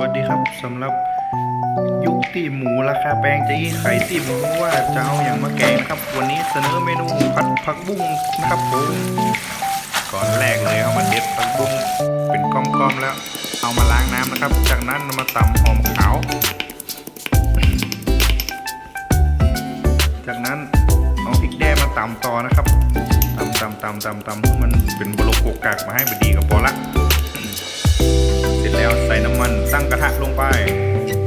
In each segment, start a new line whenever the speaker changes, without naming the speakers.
วัสดีครับสำหรับยุคที่หมูราคาแพงจะยี่ไข่ที่หมูว่าจะเอาอย่างมาแกงนะครับ วันนี้เสนอเมนูผัดผักบุ้งนะครับผมก่อนแรกเลยเอามาเด็ดผักบุ้งเป็นก้อมๆแล้ว เอามาล้างน้ำนะครับ จากนั้นเอามาตำหอมขาวจากนั้นเอาพริกแดงมาตำต่อนะครับตำตำตำตำตำให้มันเป็นบลกโกกากมาให้บดีกับพอละ ตั้งกระทะลงไป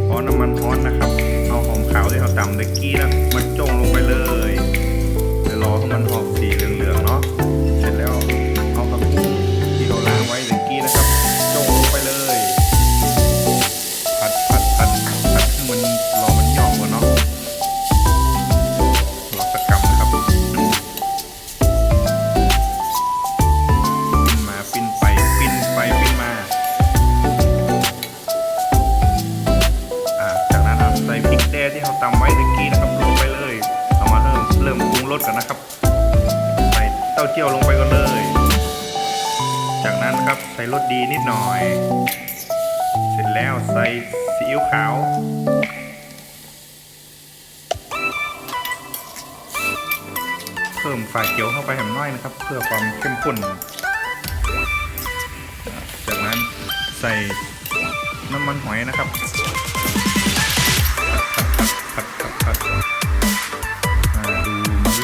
พอน้ำมันร้อนนะครับ เอาหอมขาวที่เราตำตะกี้นะมันจงลงไปเลยเดี๋ยวรอให้มันออกสีเหลืองๆเนาะเสร็จแล้วเอาผักบุ้งที่เราล้างไว้ตะกี้นะครับจงลงไปเลย ผัดผัดผัดผัดให้มัน ที่เราตำไว้ตะกี้นะครับลงไปเลยเอามาเริ่มเริ่มปรุงรสกันนะครับ ใส่เต้าเจี้ยวลงไปก่อนเลย จากนั้นครับใส่รสดีนิดหน่อย เสร็จแล้วใส่ซีอิ๊วขาวเพิ่มฝาเขียวเข้าไปแหมน้อยนะครับ เพื่อความเข้มข้น จากนั้นใส่น้ำมันหอยนะครับ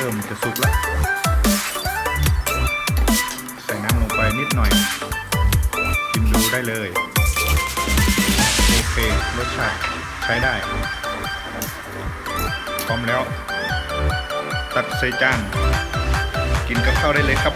ริ่มจะสุกแล้ว ใส่น้ำลงไปนิดหน่อยชิมดูได้เลย โอเค รสชาติใช้ได้ พร้อมแล้ว ตัดใส่จานกินกับข้าวได้เลยครับ